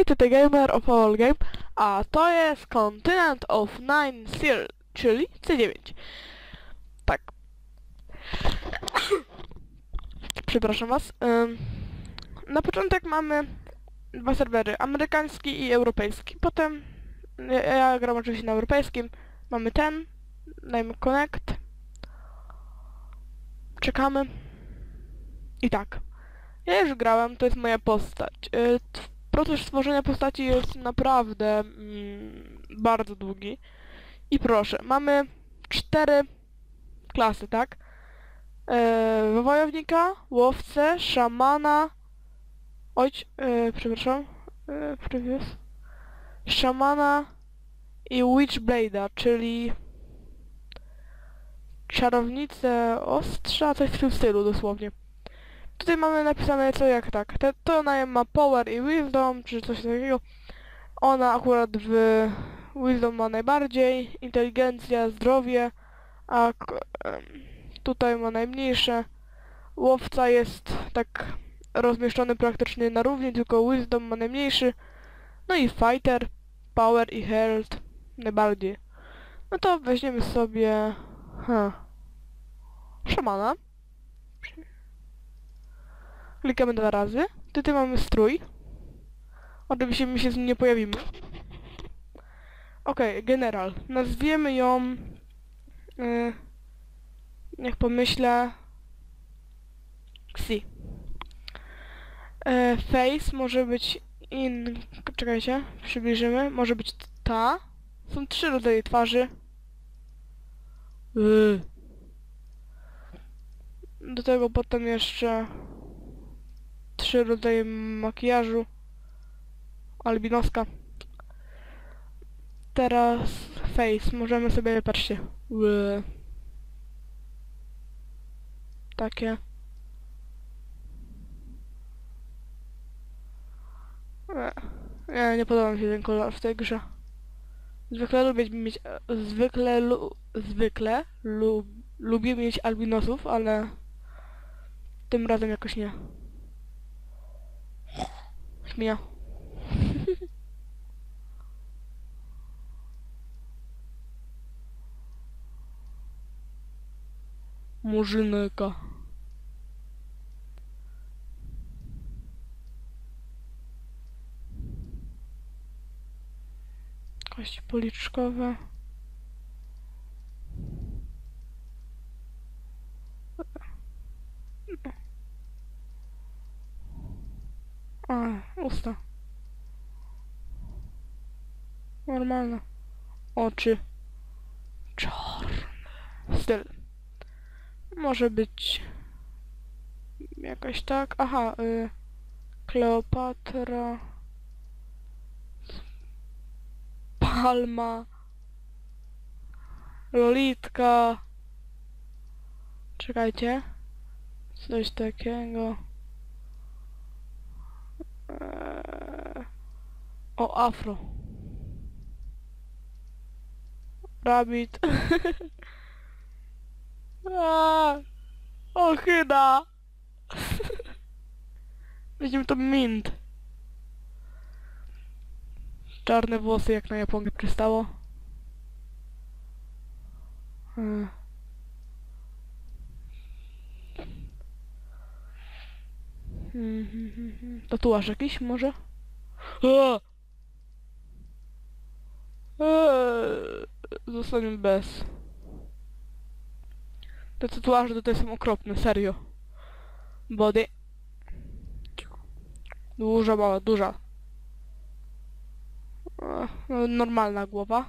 Hej, tutaj Gamer of All Game, a to jest Continent of Nine Seal, czyli C9. Tak. Przepraszam was. Na początek mamy dwa serwery, amerykański i europejski. Potem, ja, ja gram oczywiście na europejskim, mamy ten, dajmy connect. Czekamy. I tak. Ja już grałem, to jest moja postać. Y, Proces stworzenia postaci jest naprawdę mm, bardzo długi. I proszę, mamy cztery klasy, tak? E, wojownika, łowcę, szamana, ojcz, e, przepraszam, e, previous, szamana i witchblade'a, czyli czarownicę ostrza, coś w tym stylu dosłownie. Tutaj mamy napisane co jak tak. Te, to ona ma power i wisdom, czy coś takiego. Ona akurat w wisdom ma najbardziej, inteligencja, zdrowie, a tutaj ma najmniejsze. Łowca jest tak rozmieszczony praktycznie na równi, tylko wisdom ma najmniejszy. No i fighter, power i health najbardziej. No to weźmiemy sobie... Ha, szamana. Klikamy dwa razy. Tutaj mamy strój. Oczywiście my się z nim nie pojawimy. Okej, general. Nazwiemy ją... Yy, niech pomyślę... Xi. E, face może być in... Czekajcie, przybliżymy. Może być ta. Są trzy rodzaje twarzy. Yy. Do tego potem jeszcze trzy rodzaje makijażu. Albinoska. Teraz face. Możemy sobie, patrzcie. Takie. E, Nie, nie podoba mi się ten kolor w tej grze. Zwykle lubię mieć, e, zwykle, lu, zwykle lu, lubię mieć albinosów, ale tym razem jakoś nie. Śmieja. Murzynyka. Kości policzkowe. A, usta. Normalne. Oczy. Czarny. Styl. Może być... Jakaś tak. Aha, y... Kleopatra. Palma. Lolitka. Czekajcie. Coś takiego. O, afro. Rabbit. Ochyda. Weźmiemy to mint. Czarne włosy jak na Japonkę przystało. Eee. Tatuaż jakiś może? A! Eee, Zostaniemy bez. Te tatuaże tutaj są okropne, serio. Body. Duża, mała, duża. No, Normalna głowa.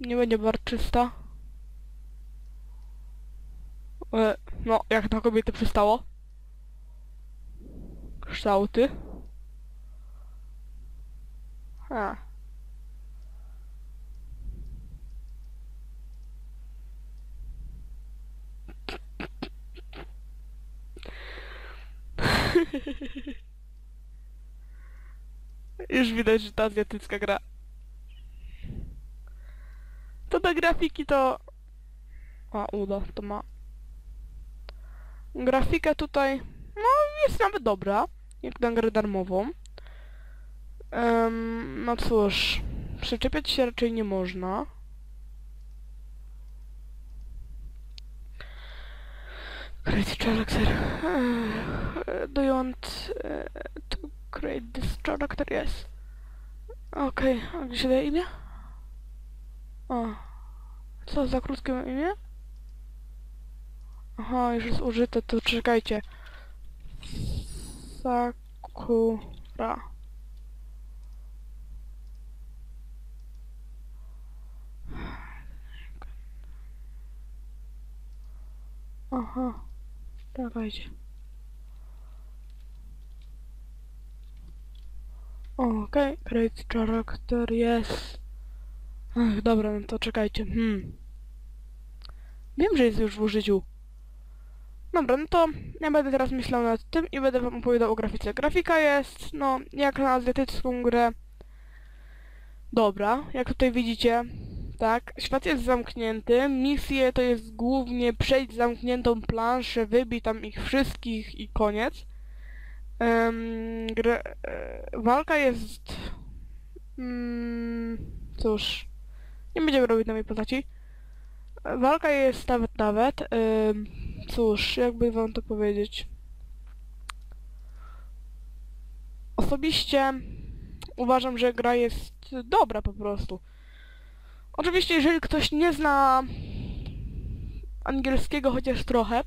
Nie będzie barczysta. E, No, jak na kobiety przystało. Kształty. A. Już widać, że ta azjatycka gra. To do grafiki to... A, uda, to ma... Grafika tutaj... No, jest nawet dobra. Jak na grę darmową. Em, no cóż, przyczepiać się raczej nie można. Create character. Do you want uh, to create this character? Yes. Okej, a gdzie się daje imię? O. Co za krótkie imię? Aha, już jest użyte, to czekajcie. Sakura. Aha, czekajcie. Okej, create character, jest. Ach, dobra, no to czekajcie. Hmm. Wiem, że jest już w użyciu. Dobra, no to ja będę teraz myślał nad tym i będę wam opowiadał o grafice. Grafika jest, no, jak na azjatycką grę. Dobra, jak tutaj widzicie, tak, świat jest zamknięty, misje to jest głównie przejść zamkniętą planszę, wybij tam ich wszystkich i koniec. Um, e, walka jest... Mm, cóż, nie będziemy robić nowej postaci. Walka jest nawet nawet. Cóż, jakby wam to powiedzieć. Osobiście uważam, że gra jest dobra po prostu. Oczywiście, jeżeli ktoś nie zna angielskiego chociaż trochę,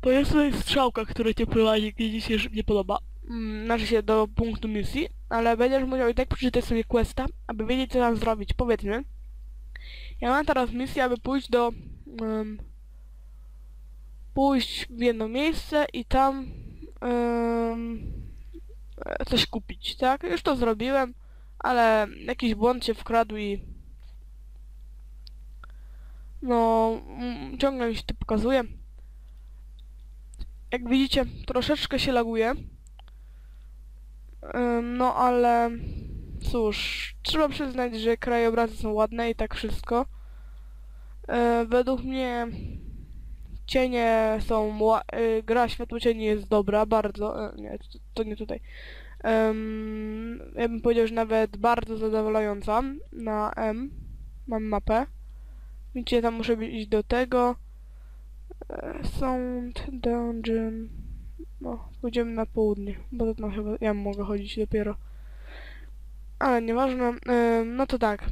to jest tutaj strzałka, która cię prowadzi, gdzie się nie podoba. Mm, znaczy się do punktu misji, ale będziesz musiał i tak przeczytać sobie questa, aby wiedzieć co tam zrobić. Powiedzmy, ja mam teraz misję, aby pójść do... em, pójść w jedno miejsce i tam coś kupić, tak? Już to zrobiłem, ale jakiś błąd się wkradł i no mm, ciągle mi się to pokazuje. Jak widzicie, troszeczkę się laguje. No ale cóż, trzeba przyznać, że krajobrazy są ładne i tak wszystko. E, według mnie cienie są... e, gra światło cieni jest dobra, bardzo. E, nie, to, to nie tutaj. Em, ja bym powiedział, że nawet bardzo zadowalająca na M. Mam mapę. Widzicie, tam muszę iść do tego. E, Sound, dungeon. No, pójdziemy na południe, bo to tam chyba ja mogę chodzić dopiero. Ale nieważne. Ym, no to tak.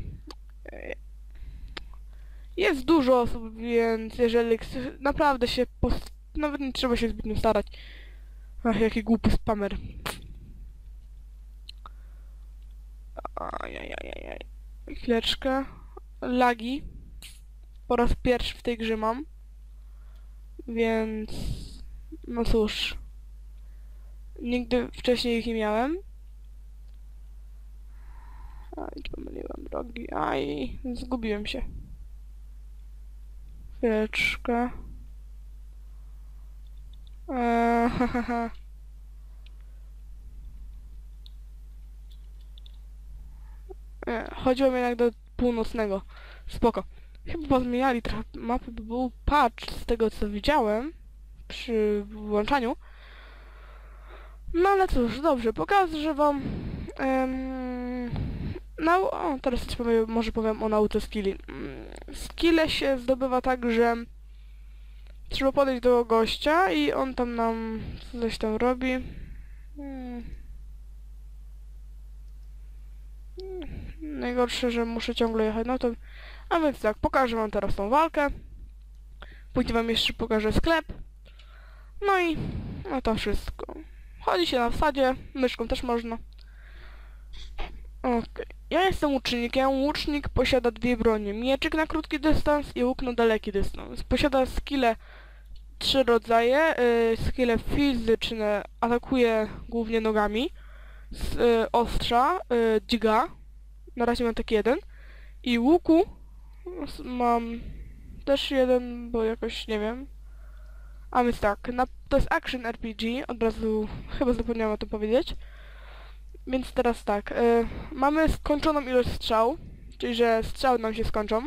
Jest dużo osób, więc jeżeli naprawdę się post... Nawet nie trzeba się zbytnio starać. Ach, jaki głupi spamer. Ajajajajaj. Chwileczkę. Lagi. Po raz pierwszy w tej grze mam. Więc... No cóż. Nigdy wcześniej ich nie miałem. Aj, pomyliłem drogi. Aj, zgubiłem się. Chwileczkę. Eee, hahaha. Nie, chodziłem jednak do północnego. Spoko. Chyba pozmieniali trochę mapy, bo był patch z tego co widziałem przy włączaniu. No ale cóż, dobrze, pokażę wam em, nau o, teraz powiem, może powiem o nauce skilli. Skille się zdobywa tak, że trzeba podejść do gościa i on tam nam coś tam robi. Mm. Mm, Najgorsze, że muszę ciągle jechać, no to... A więc tak, pokażę wam teraz tą walkę. Później wam jeszcze pokażę sklep. No i... No to wszystko. Chodzi się na wsadzie, myszką też można. Okej. Ja jestem łucznikiem. Łucznik posiada dwie bronie. Mieczyk na krótki dystans i łuk na daleki dystans. Posiada skille trzy rodzaje. Yy, skille fizyczne atakuje głównie nogami. Z yy, ostrza, yy, dźga. Na razie mam taki jeden. I łuku mam też jeden, bo jakoś nie wiem. A więc tak, na, to jest action RPG, od razu chyba zapomniałam o tym powiedzieć. Więc teraz tak, y, mamy skończoną ilość strzał, czyli że strzały nam się skończą.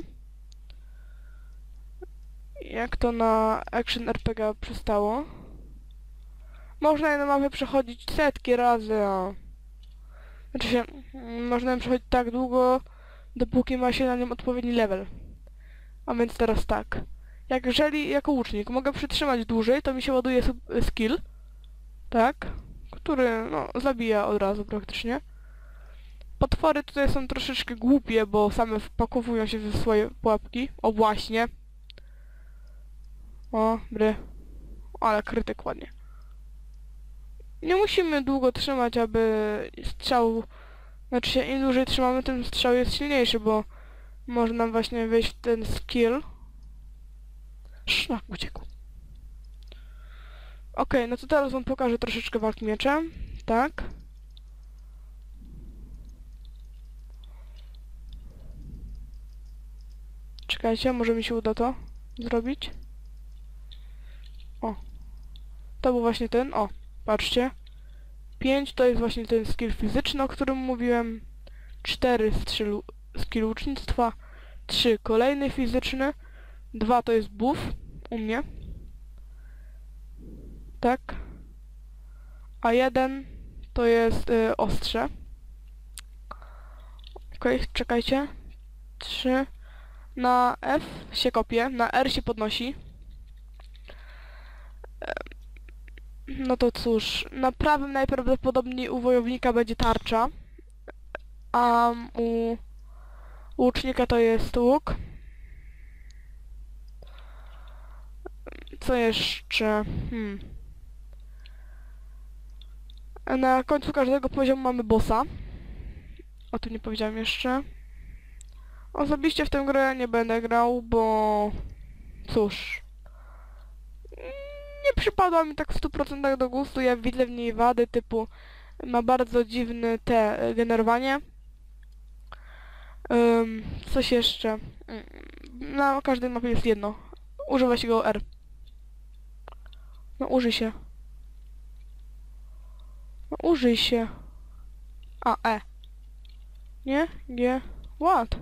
Jak to na action RPG przystało. Można je na mapę przechodzić setki razy, a Znaczy się, można ją przechodzić tak długo, dopóki ma się na nim odpowiedni level. A więc teraz tak. Jak jeżeli jako łucznik mogę przytrzymać dłużej, to mi się ładuje skill. Tak? Który, no, zabija od razu praktycznie. Potwory tutaj są troszeczkę głupie, bo same wpakowują się w swoje pułapki. O właśnie. O, bry. Ale krytyk ładnie. Nie musimy długo trzymać, aby strzał... Znaczy się, im dłużej trzymamy, tym strzał jest silniejszy, bo może nam właśnie wejść w ten skill. Szlak uciekł. Okej, no to teraz wam pokażę troszeczkę walk mieczem. Tak. Czekajcie, może mi się uda to zrobić. O. To był właśnie ten. O, patrzcie. 5 to jest właśnie ten skill fizyczny, o którym mówiłem. 4 skill, skill ucznictwa. 3 kolejny fizyczny. 2 to jest buff u mnie. Tak. A 1 to jest y, ostrze. Okej, czekajcie. 3 na F się kopie, na R się podnosi. No to cóż, na prawym najprawdopodobniej u wojownika będzie tarcza, a u łucznika to jest łuk. Co jeszcze? Hmm. Na końcu każdego poziomu mamy bossa. O tym nie powiedziałem jeszcze. Osobiście w tę grę nie będę grał, bo... Cóż... Nie przypadła mi tak w 100% do gustu, ja widzę w niej wady typu... Ma bardzo dziwne te e, generowanie. Ym, coś jeszcze. Ym, Na każdej mapie jest jedno. Używa się go R. No użyj się. No użyj się. A, E. Nie? G. What?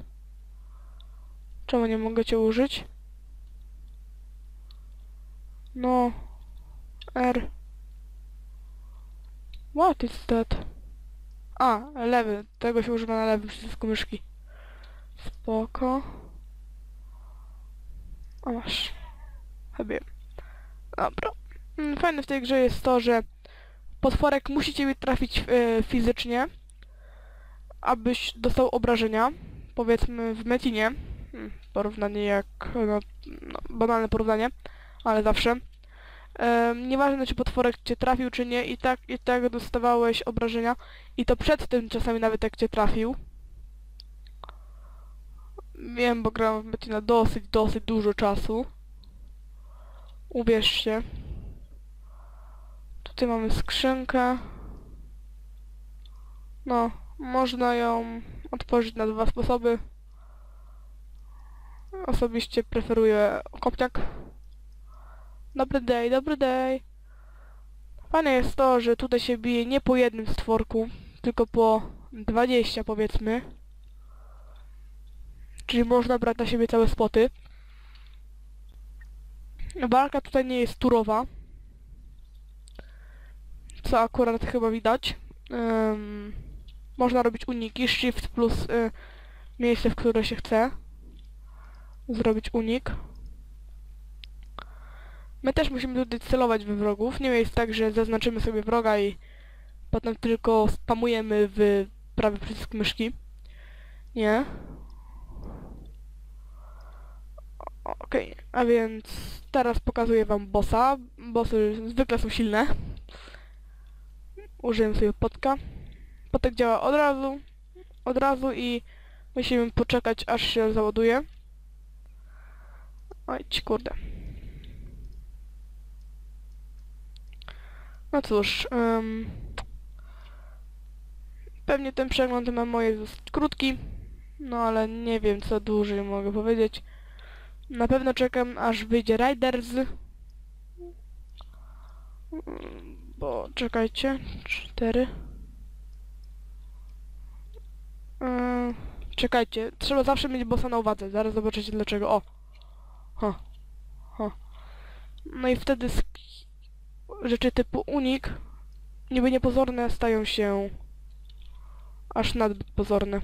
Czemu nie mogę cię użyć? No. R. What is that? A, lewy. Tego się używa na lewym przycisku myszki. Spoko. A masz. Chyba. Dobra. Mm, Fajne w tej grze jest to, że potworek musi ciebie trafić e, fizycznie, abyś dostał obrażenia. Powiedzmy w Metinie. Hmm, porównanie jak... No, no, banalne porównanie, ale zawsze. Em, nieważne czy potworek cię trafił czy nie, i tak, i tak dostawałeś obrażenia. I to przed tym czasami nawet jak cię trafił. Wiem, bo grałem w Metina dosyć, dosyć dużo czasu. Uwierzcie. Tutaj mamy skrzynkę. No, można ją otworzyć na dwa sposoby. Osobiście preferuję kopniak. Dobry day, dobry day. Fajne jest to, że tutaj się bije nie po jednym stworku, tylko po 20 powiedzmy. Czyli można brać na siebie całe spoty. Walka tutaj nie jest turowa. Co akurat chyba widać. Ym, można robić uniki, shift plus y, miejsce, w które się chce. Zrobić unik. My też musimy tutaj celować we wrogów. Nie jest tak, że zaznaczymy sobie wroga i potem tylko spamujemy w prawy przycisk myszki. Nie. Okej, a więc teraz pokazuję wam bossa. Bossy zwykle są silne. Użyję sobie potka. Potek działa od razu. Od razu i musimy poczekać aż się załaduje. Oj, ci kurde. No cóż, ym, pewnie ten przegląd na moje jest krótki, no ale nie wiem co dłużej mogę powiedzieć. Na pewno czekam aż wyjdzie Riders. Bo czekajcie, cztery. Ym, czekajcie, trzeba zawsze mieć bossa na uwadze, zaraz zobaczycie dlaczego. O! Ha. Ha. No i wtedy rzeczy typu unik, niby niepozorne, stają się Aż nadbyt pozorny.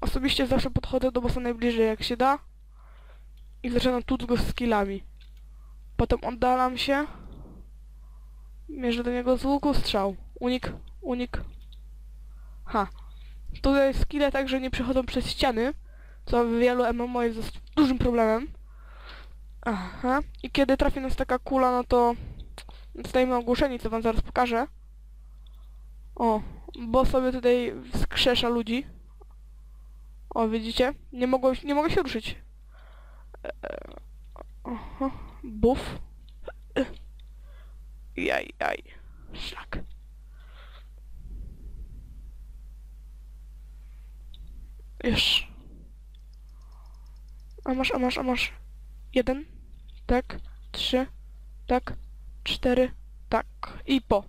Osobiście zawsze podchodzę do bossa najbliżej jak się da i zaczynam tuc go skillami. Potem oddalam się, mierzę do niego z łuku, strzał. Unik, unik. Ha. Tutaj skille także nie przechodzą przez ściany, co w wielu MMO jest dużym problemem. Aha. I kiedy trafi nas taka kula, no to zostajemy ogłuszeni, co wam zaraz pokażę. O, bo sobie tutaj wskrzesza ludzi. O, widzicie? Nie mogą, nie mogę się ruszyć. Aha. Buff. Jaj, jaj. Szlak. Już. A masz, a masz, a masz. Jeden. Tak. Trzy. Tak. Cztery. Tak. I po.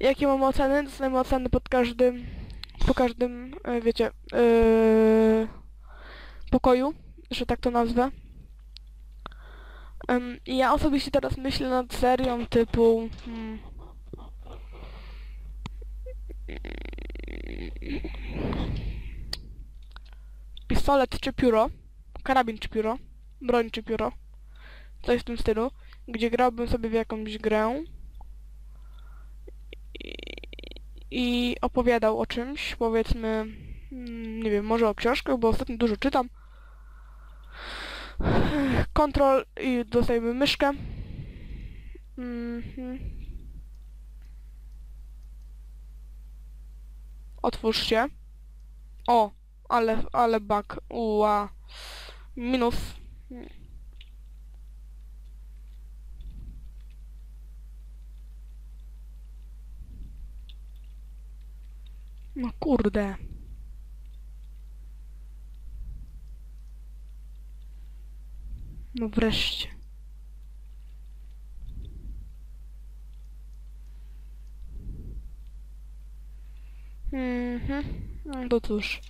Jakie mamy oceny? Dostajemy oceny pod każdym, po każdym, e, wiecie, yy, pokoju, że tak to nazwę. Ja osobiście teraz myślę nad serią typu... Hmm, pistolet czy pióro, karabin czy pióro, broń czy pióro, coś w tym stylu, gdzie grałbym sobie w jakąś grę i, i opowiadał o czymś, powiedzmy, mm, nie wiem, może o książkach, bo ostatnio dużo czytam. Kontrol i dostajemy myszkę. Mhm. Otwórz się. O, ale, ale bug. Ua. Minus. No kurde. No wreszcie. Mhm. No to cóż.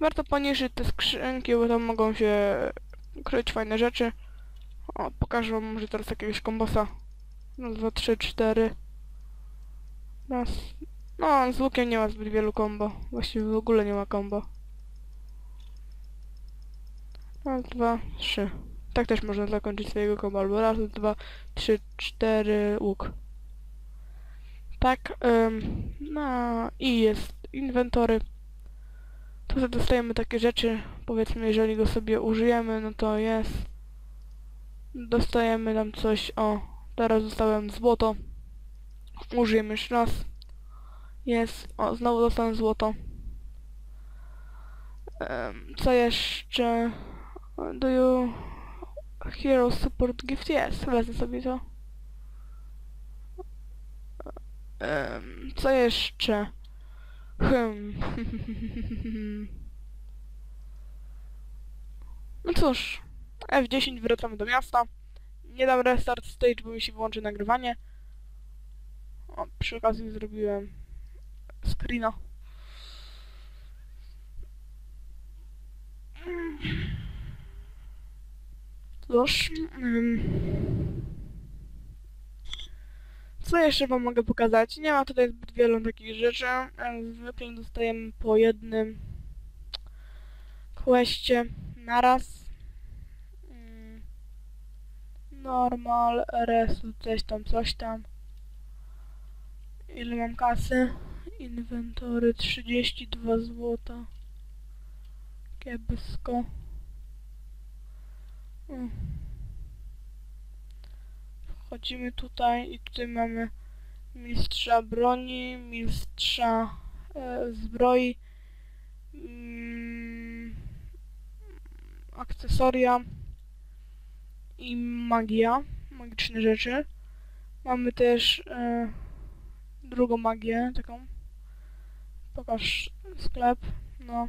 Warto poniżyć te skrzynki, bo tam mogą się kryć fajne rzeczy. O, pokażę wam może teraz jakiegoś kombosa. No, dwa, trzy, cztery. Raz. No, z łukiem nie ma zbyt wielu kombo. Właściwie w ogóle nie ma kombo. Raz, dwa, trzy. Tak też można zakończyć swojego kombo. Albo raz, dwa, trzy, cztery, łuk. Tak, ym, no i jest inwentory. Tutaj dostajemy takie rzeczy, powiedzmy, jeżeli go sobie użyjemy, no to jest. Dostajemy tam coś, o, teraz dostałem złoto. Użyjemy jeszcze raz. Jest, o, znowu dostałem złoto. Em, co jeszcze? Do you Hero Support Gift? Jest, wezmę sobie to. Em, co jeszcze? Hmm. No cóż, F10 wracamy do miasta. Nie dam restart stage, bo mi się wyłączy nagrywanie. O, przy okazji zrobiłem screena. Cóż, ym, co jeszcze wam mogę pokazać? Nie ma tutaj zbyt wielu takich rzeczy. Zwykle dostajemy po jednym questie naraz. Normal, resu, coś tam, coś tam. Ile mam kasy? Inwentory 32 złota. Kiepsko. Wchodzimy tutaj i tutaj mamy mistrza broni, mistrza e, zbroi, mm, akcesoria i magia, magiczne rzeczy. Mamy też e, drugą magię, taką. Pokaż sklep, no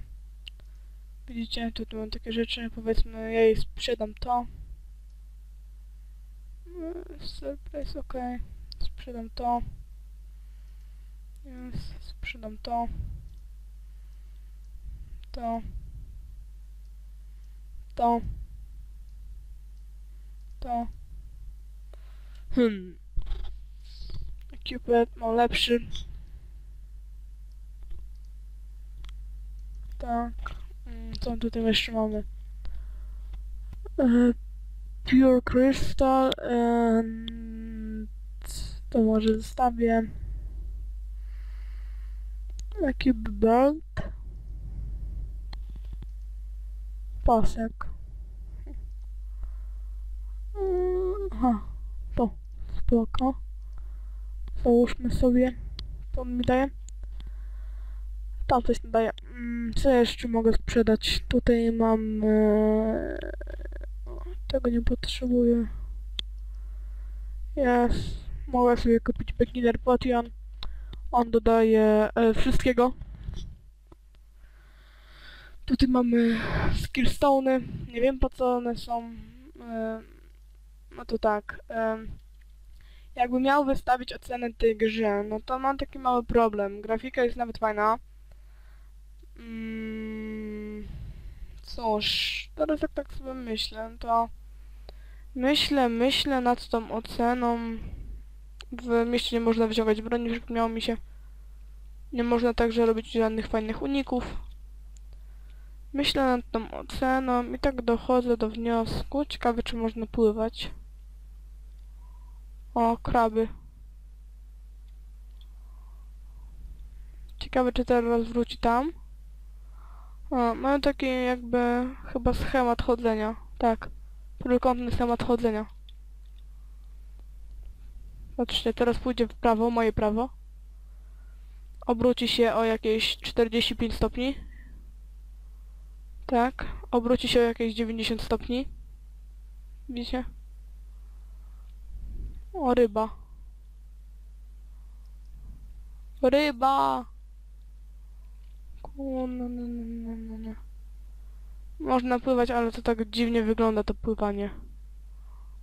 widzicie, tutaj mam takie rzeczy, powiedzmy, ja jej sprzedam to. Yy, surprise, ok. Sprzedam to. Yes, sprzedam to. To. To. To. Hmm. Cupid ma lepszy. Tak. Mm, Co tutaj jeszcze mamy? E, Pure Crystal and... To może zostawię... Cube Belt. Pasek. Mm, Aha, to spoko. Załóżmy sobie. To on mi daje. Tam coś daje. Mm, Co jeszcze mogę sprzedać? Tutaj mam... E... Tego nie potrzebuję. Jest. Mogę sobie kupić Beginner Potion. On dodaje e, wszystkiego. Tutaj mamy skillstony. Nie wiem po co one są. E, no to tak. Jakby miał wystawić ocenę tej grze, no to mam taki mały problem. Grafika jest nawet fajna. Mm, cóż, teraz jak tak sobie myślę, to myślę, myślę nad tą oceną. W mieście nie można wyciągać broni, przypomniało mi się. Nie można także robić żadnych fajnych uników. Myślę nad tą oceną i tak dochodzę do wniosku. Ciekawe, czy można pływać. O, kraby. Ciekawe, czy teraz wróci tam. O, mamy taki jakby chyba schemat chodzenia. Tak. Trójkątny schemat chodzenia. Patrzcie, teraz pójdzie w prawo, moje prawo. Obróci się o jakieś 45 stopni. Tak. Obróci się o jakieś 90 stopni. Widzicie? O, ryba. Ryba! Kurna, no, no, no, no, no. Można pływać, ale to tak dziwnie wygląda to pływanie.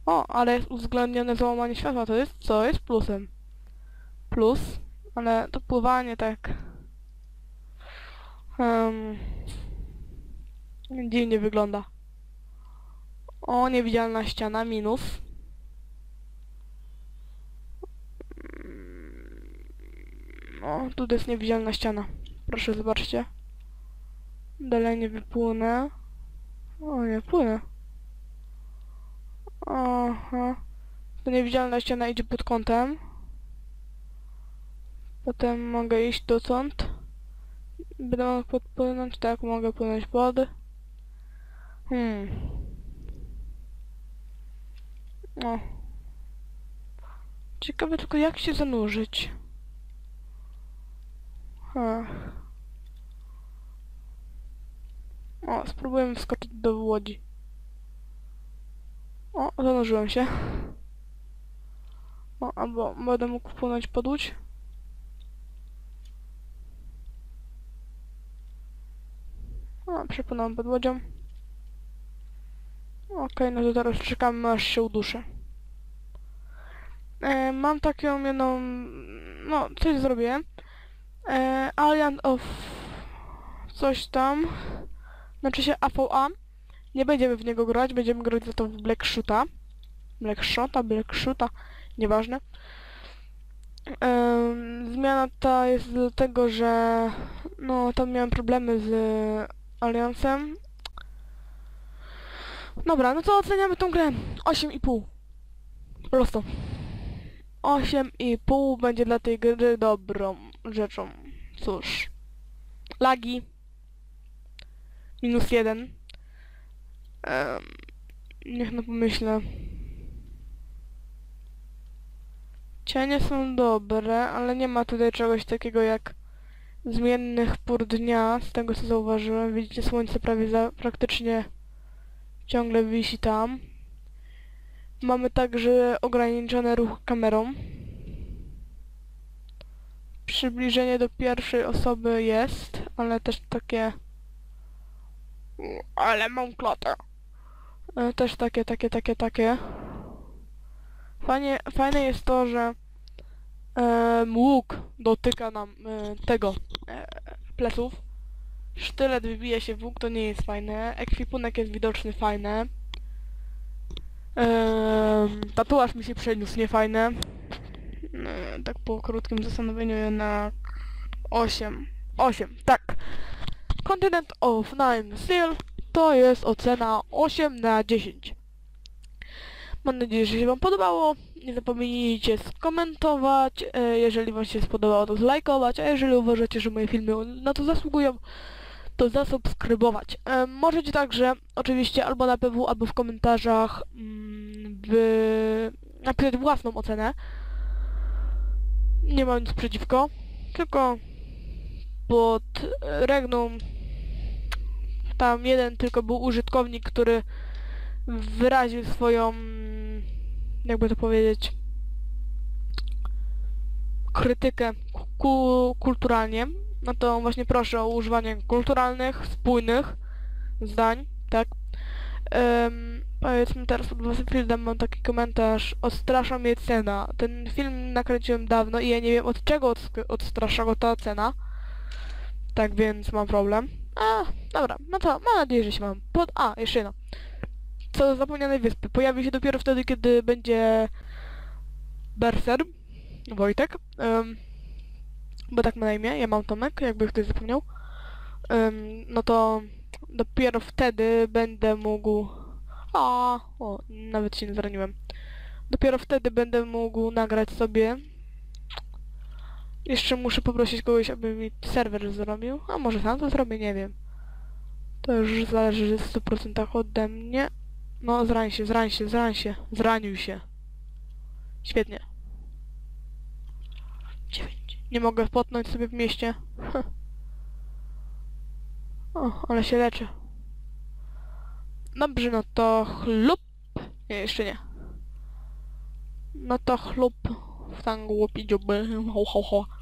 O, ale jest uwzględnione załamanie światła, to jest co? Jest plusem. Plus, ale to pływanie tak... Um, dziwnie wygląda. O, niewidzialna ściana, minus. O, tu jest niewidzialna ściana. Proszę, zobaczcie. Dalej nie wypłynę. O, nie, płynę. Aha. To niewidzialna ściana idzie pod kątem. Potem mogę iść dotąd. Będę mógł podpłynąć, tak, mogę płynąć pod. Hmm. O. Ciekawe tylko jak się zanurzyć. Ach. O, spróbujemy wskoczyć do łodzi. O, zanurzyłem się. O, albo będę mógł wpłynąć pod łódź. O, przepłynąłem pod łodzią. Okej, no to teraz czekamy aż się uduszę. E, mam taką jedną... No, coś zrobię. E, Alliance of... Coś tam. Znaczy się AVA. Nie będziemy w niego grać, będziemy grać za to w Black Shoota. Black Shoota, Black Shoota, nieważne. Zmiana ta jest dlatego, że no tam miałem problemy z Aliansem. Dobra, no to oceniamy tą grę. 8,5. Prosto. 8,5 będzie dla tej gry dobrą rzeczą. Cóż. Lagi. Minus 1. Um, niech no pomyślę. Cienie są dobre, ale nie ma tutaj czegoś takiego jak zmiennych pór dnia, z tego co zauważyłem. Widzicie, słońce prawie za, praktycznie ciągle wisi tam. Mamy także ograniczony ruch kamerą. Przybliżenie do pierwszej osoby jest, ale też takie... Ale mam klatę. E, Też takie, takie, takie, takie. Fajnie, fajne jest to, że em, łuk dotyka nam e, tego e, pleców. Sztylet wybija się w łuk, to nie jest fajne. Ekwipunek jest widoczny, fajne. Em, tatuaż mi się przeniósł, nie fajne. E, tak po krótkim zastanowieniu jednak 8. 8, tak. Continent of Nine Steel to jest ocena 8 na 10. Mam nadzieję, że się Wam podobało. Nie zapomnijcie skomentować. E, jeżeli Wam się spodobało, to zlajkować. A jeżeli uważacie, że moje filmy na to zasługują, to zasubskrybować. E, możecie także oczywiście albo na PW, albo w komentarzach mm, w... napisać własną ocenę. Nie mam nic przeciwko. Tylko pod e, Regnum tam jeden tylko był użytkownik, który wyraził swoją, jakby to powiedzieć, krytykę ku, kulturalnie. No to właśnie proszę o używanie kulturalnych, spójnych zdań, tak? Um, powiedzmy teraz pod Battlefield mam taki komentarz Odstrasza mnie cena. Ten film nakręciłem dawno i ja nie wiem od czego odstrasza go ta cena. Tak więc mam problem. A, dobra, no to mam nadzieję, że się mam pod... A, jeszcze jedno. Co do zapomnianej wyspy. Pojawi się dopiero wtedy, kiedy będzie Berser, Wojtek, em, bo tak ma na imię, ja mam Tomek, jakby ktoś zapomniał. Em, no to dopiero wtedy będę mógł... A, o, nawet się nie zraniłem. Dopiero wtedy będę mógł nagrać sobie jeszcze muszę poprosić kogoś, aby mi serwer zrobił. A może sam to zrobię, nie wiem. To już zależy w 100% ode mnie. No, zrań się, zrań się, zrań się. Zranił się. Świetnie. 9. Nie mogę potnąć sobie w mieście. O, ale się leczę. Dobrze, no to chlub. Nie, jeszcze nie. No to chlub. W tangu łopi dziuby. Ho, ho, ho.